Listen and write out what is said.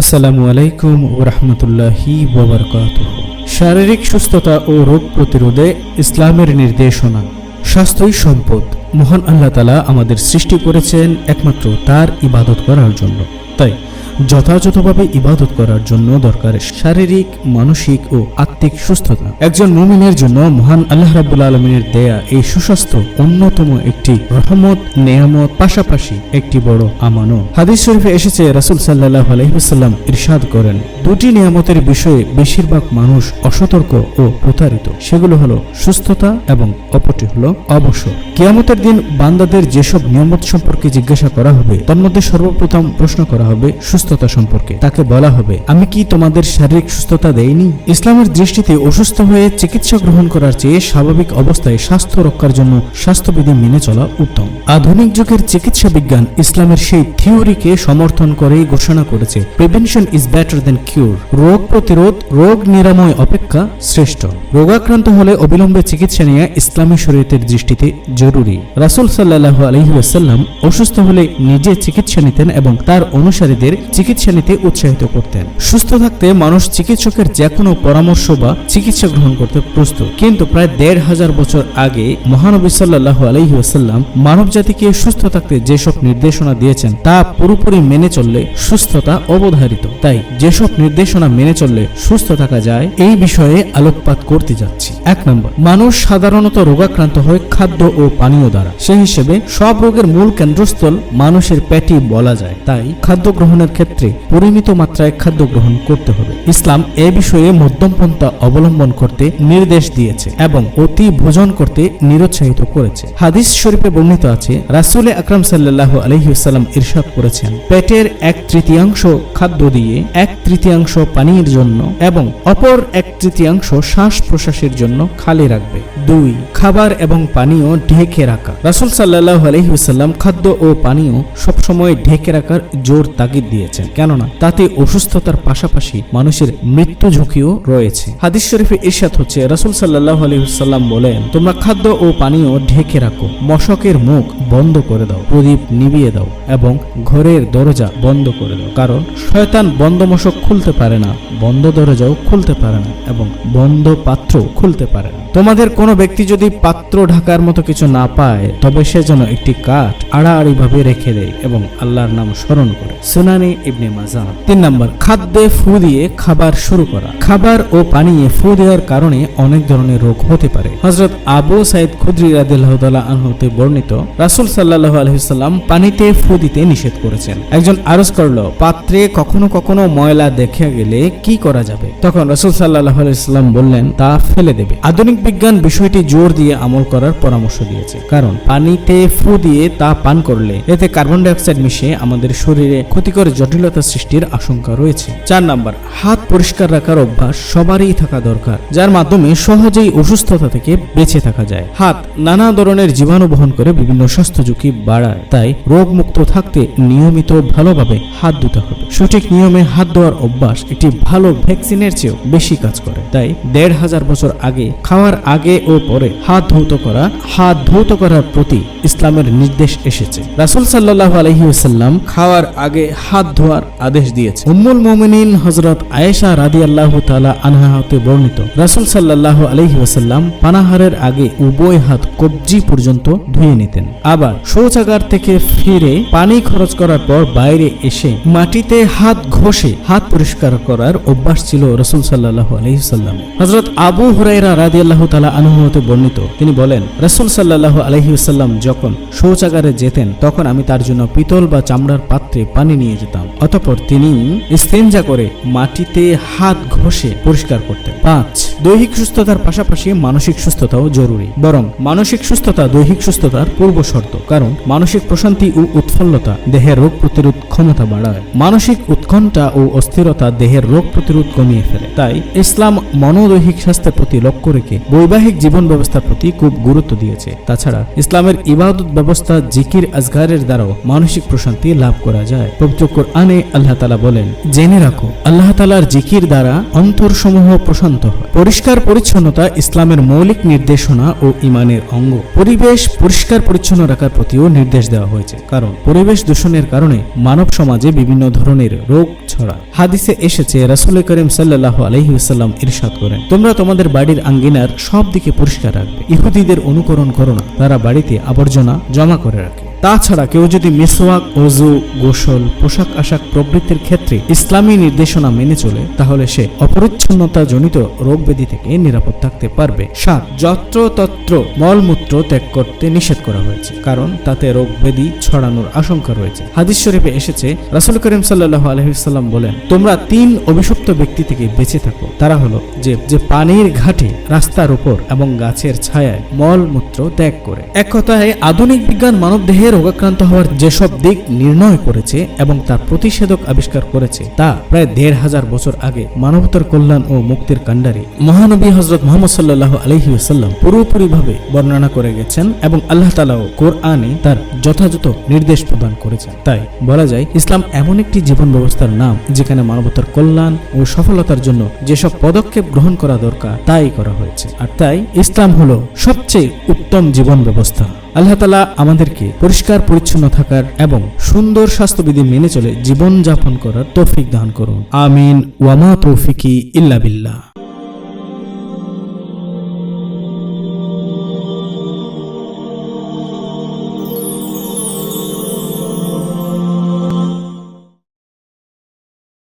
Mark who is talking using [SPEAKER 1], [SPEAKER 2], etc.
[SPEAKER 1] আসসালামু আলাইকুম ও রহমতুল্লাহি শারীরিক সুস্থতা ও রোগ প্রতিরোধে ইসলামের নির্দেশনা। স্বাস্থ্যই সম্পদ। মহান আল্লাহ তালা আমাদের সৃষ্টি করেছেন একমাত্র তার ইবাদত করার জন্য। তাই যথাযথভাবে ইবাদত করার জন্য দরকার শারীরিক, মানসিক ও আত্মিক সুস্থতা। একজন মুমিনের জন্য মহান আল্লাহ রাবুল আলমিনের দেয়া এই সুস্বাস্থ্য অন্যতম একটি রহমত, নেয়ামত, পাশাপাশি একটি বড় আমানত। হাদিস শরীফে এসেছে, রাসুল সাল্লাহ আলহিহাল্লাম ইরশাদ করেন, দুটি নিয়ামতের বিষয়ে বেশিরভাগ মানুষ অসতর্ক ও প্রতারিত। সেগুলো হলো সুস্থতা এবং অপরটি হলো অবসর। কিয়ামতের দিন বান্দাদের যেসব নিয়ামত সম্পর্কে জিজ্ঞাসা করা হবে, তার মধ্যে সর্বপ্রথম প্রশ্ন করা হবে সুস্থতা সম্পর্কে। তাকে বলা হবে, আমি কি তোমাদের শারীরিক সুস্থতা দেইনি? ইসলামের দৃষ্টিতে অসুস্থ হয়ে চিকিৎসা গ্রহণ করার চেয়ে স্বাভাবিক অবস্থায় স্বাস্থ্য রক্ষার জন্য স্বাস্থ্যবিধি মেনে চলা উত্তম। আধুনিক যুগের চিকিৎসা বিজ্ঞান ইসলামের সেই থিওরিকে সমর্থন করেই ঘোষণা করেছে prevention is better than cure রোগ প্রতিরোধ, রোগ নিরাময় অপেক্ষা শ্রেষ্ঠ। রোগাক্রান্ত হলে অবিলম্বে চিকিৎসা নেওয়া ইসলামী শরীয়তের দৃষ্টিতে জরুরি। রাসুল সাল্লাহ আলহিউসাল্লাম অসুস্থ হলে নিজে চিকিৎসা নিতেন এবং তার অনুসারীদের চিকিৎসা নিতে উৎসাহিত করতেন। সুস্থ থাকতে মানুষ চিকিৎসকের যে কোনো পরামর্শ বা চিকিৎসা গ্রহণ করতে প্রস্তুত। কিন্তু প্রায় দেড় হাজার বছর আগে মহানবী সাল্লাহ আলহিউসাল্লাম মানব জাতিকে সুস্থ থাকতে যেসব নির্দেশনা দিয়েছেন, তা পুরোপুরি মেনে চললে সুস্থতা অবধারিত। তাই যেসব নির্দেশনা মেনে চললে সুস্থ থাকা যায়, এই বিষয়ে আলোকপাত করতে যাচ্ছি। এক নম্বর, মানুষ সাধারণত রোগাক্রান্ত হয় খাদ্য ও পানীয় দ্বারা। সে হিসেবে সব রোগের মূল কেন্দ্রস্থল মানুষের পেটি বলা যায়। তাই খাদ্য গ্রহণের ক্ষেত্রে পরিমিত মাত্রায় খাদ্য গ্রহণ করতে হবে। ইসলাম এ বিষয়ে মধ্যম পন্থা অবলম্বন করতে নির্দেশ দিয়েছে এবং অতি ভোজন করতে নিরুৎসাহিত করেছে। হাদিস শরীফে বর্ণিত আছে, রাসুল আকরাম সাল্লাহ আলহিউসাল্লাম ইরশাদ করেছেন, পেটের এক তৃতীয়াংশ খাদ্য দিয়ে এক তৃতীয়াংশ পানির জন্য এবং অপর এক তৃতীয়াংশ শ্বাস প্রশ্বাসের জন্য খালি রাখবে। দুই, খাবার এবং পানীয় ঢেকে রাখা। রাসুল সাল্লাহ আলহিউসাল্লাম খাদ্য ও পানীয় সবসময় ঢেকে রাখার জোর তাগিদ দিয়েছেন। কেননা তাতে অসুস্থতার পাশাপাশি মানুষের মৃত্যু ঝুঁকিও রয়েছে। হাদিস শরীফে ইরশাদ হচ্ছে, রাসুল সাল্লাহ আলহিউসাল্লাম বলেন, তোমরা খাদ্য ও পানীয় ঢেকে রাখো, মশকের মুখ বন্ধ করে দাও, প্রদীপ নিভিয়ে দাও এবং ঘরের দরজা বন্ধ করে দাও। কারণ শয়তান বন্ধ মশক খুলতে পারে না, বন্ধ দরজাও খুলতে পারে না এবং বন্ধ পাত্র খুলতে পারে না। তোমাদের কোনো ব্যক্তি যদি পাত্র ঢাকার মতো কিছু না পায়, তবে সে যেন একটি কাঠ আড়াআড়ি ভাবে রেখে দেয় এবং আল্লাহর নাম স্মরণ করে। সুনানি ইবনে মাজা। তিন নম্বর, খাদ্যে ফু দিয়ে খাবার শুরু করা। খাবার ও পানিয়ে ফু দেওয়ার কারণে অনেক ধরনের রোগ হতে পারে। হজরত আবু সাইদ খুদ্রি রাদিল্লাহ আনহতে বর্ণিত, রাসুল সাল্লাহ আলহিসাল্লাম পানিতে ফু দিতে নিষেধ করেছেন। একজন আরজ করল, পাত্রে কখনো কখনো ময়লা দেখে গেলে কি করা যাবে? তখন রসুল সাল্লাহ আলাইসাল্লাম বললেন, তা ফেলে দেবে। আধুনিক বিজ্ঞান বিষয়টি জোর দিয়ে আমল করার পরামর্শ দিয়েছে। কারণ পানিতে ফু দিয়ে তা পান করলে এতে কার্বন ডাইঅক্সাইড মিশে আমাদের শরীরে ক্ষতিকর জটিলতা সৃষ্টির আশঙ্কা রয়েছে। চার নাম্বার, হাত পরিষ্কার রাখার অভ্যাস সবারই থাকা দরকার, যার মাধ্যমে সহজেই অসুস্থতা থেকে বেঁচে থাকা যায়। হাত নানা ধরনের জীবাণু বহন করে বিভিন্ন স্বাস্থ্য ঝুঁকি বাড়ায়, তাই রোগমুক্ত থাকতে নিয়মিত ভালোভাবে হাত ধুতে হবে। সঠিক নিয়মে হাত ধোয়ার অভ্যাস একটি ভালো ভ্যাকসিনের চেয়েও বেশি কাজ করে, তাই দেড় হাজার বছর আগে, খাওয়ার আগে ও পরে হাত ধৌত করা, হাত ধৌত করার প্রতি ইসলামের নির্দেশ এসেছে। রাসুল সাল্লাহ আলহিউসাল্লাম খাওয়ার আগে হাত ধোয়ার আদেশ দিয়েছে। উম্মুল মোমিনিন হজরত আয়েশা রাদি আল্লাহ তালা আনহা হতে বর্ণিত, রাসুল সাল্লাহ আলহিউসাল্লাম পানাহারের আগে উভয় হাত কবজি পর্যন্ত ধুয়ে নিতেন। আবার শৌচাগার থেকে ফিরে পানি খরচ করার পর বাইরে এসে মাটিতে হাত ঘষে হাত পরিষ্কার করার অভ্যাস ছিল রসুল সাল্লাহ আলহিসাল্লাম হজরত আবু হুরাইরা রাদি আল্লাহ তালা আনহতে বর্ণিত, তিনি বলেন, রসুল সাল্লাহ আলহিউসাল্লাম যখন শৌচাগারে যেতেন, তখন আমি তার জন্য পিতল বা চামড়ার পাত্রে পানি নিয়ে যেতাম। অতপর তিনি ইস্তেঞ্জা করে মাটিতে হাত ঘষে পরিষ্কার করতেন। পাঁচ, দৈহিক সুস্থতার পাশাপাশি মানসিক সুস্থতাও জরুরি। বরং মানসিক সুস্থতা, দৈহিক সুস্থতার পূর্ব শর্ত। কারণ মানসিক প্রশান্তি ও উৎফুল্লতা দেহের রোগ প্রতিরোধ ক্ষমতা বাড়ায়। মানসিক উৎকণ্ঠা ও অস্থিরতা দেহের রোগ প্রতিরোধ কমিয়ে ফেলে। তাই ইসলাম মনোদৈহিক স্বাস্থ্যের প্রতি লক্ষ্য রেখে বৈবাহিক জীবন ব্যবস্থার প্রতি খুব গুরুত্ব দিয়েছে। তাছাড়া ইসলামের ইবাদত ব্যবস্থা জিকির আজগারের দ্বারাও মানসিক প্রশান্তি লাভ করা যায়। পবিত্র কোরআনে আল্লাহ তালা বলেন, জেনে রাখো, আল্লাহ তালার জিকির দ্বারা অন্তরসমূহ প্রশান্ত হয়। পরিষ্কার পরিচ্ছন্নতা ইসলামের মৌলিক নির্দেশনা ও ইমানের অঙ্গ। পরিবেশ পরিষ্কার পরিচ্ছন্ন রাখার প্রতিও নির্দেশ দেওয়া হয়েছে। কারণ, পরিবেশ দূষণের কারণে মানব সমাজে বিভিন্ন ধরনের রোগ ছড়ায়। হাদিসে এসেছে, রাসুল করিম সাল্লাহ আলহিউসাল্লাম ইরশাদ করেন, তোমরা তোমাদের বাড়ির আঙ্গিনার সব দিকে পরিষ্কার রাখবে। ইহুদিদের অনুকরণ করো না। তারা বাড়িতে আবর্জনা জমা করে রাখে। তাছাড়া কেউ যদি মেসোয়াক অজু, গোসল, পোশাক আশাক প্রবৃত্তির ক্ষেত্রে ইসলামী নির্দেশনা মেনে চলে, তাহলে সে অপরিচ্ছন্নতা জনিত রোগ ব্যাধি থেকে নিরাপদ থাকতে পারবে। সাত যত্র তত্র মলমূত্র ত্যাগ করতে নিষেধ করা হয়েছে, কারণ তাতে রোগ ব্যাধি ছড়ানোর আশঙ্কা রয়েছে। হাদিস শরীফে এসেছে, রাসুল করিম সাল্লাহ আলহিসাল্লাম বলেন, তোমরা তিন অভিশপ্ত ব্যক্তি থেকে বেঁচে থাকো। তারা হলো যে যে পানির ঘাটে রাস্তার উপর এবং গাছের ছায়ায় মলমূত্র ত্যাগ করে। এক কথায় আধুনিক বিজ্ঞান মানব মানবদেহে রোগাক্রান্ত হওয়ার যেসব দিক নির্ণয় করেছে এবং তার প্রতিষেধক আবিষ্কার করেছে, তা প্রায় দেড় হাজার বছর আগে মানবতার কল্যাণ ও মুক্তির কাণ্ডারি মহানবী হজরত মোহাম্মদ সাল্লাহ আলহি আসাল্লাম পুরোপুরিভাবে বর্ণনা করে গেছেন এবং আল্লাহ তালাও কোরআনে তার যথাযথ নির্দেশ প্রদান করেছেন। তাই বলা যায়, ইসলাম এমন একটি জীবন ব্যবস্থার নাম যেখানে মানবতার কল্যাণ ও সফলতার জন্য যেসব পদক্ষেপ গ্রহণ করা দরকার, তাই করা হয়েছে। আর তাই ইসলাম হলো সবচেয়ে উত্তম জীবন ব্যবস্থা আল্লাহ তালা আমাদেরকে পরিষ্কার, পরিচ্ছন্ন থাকার এবং সুন্দর স্বাস্থ্যবিধি মেনে চলে জীবন যাপন করার তৌফিক দান করুন। আমিন। ওয়ামা তৌফিকি ইল্লা বিল্লাহ।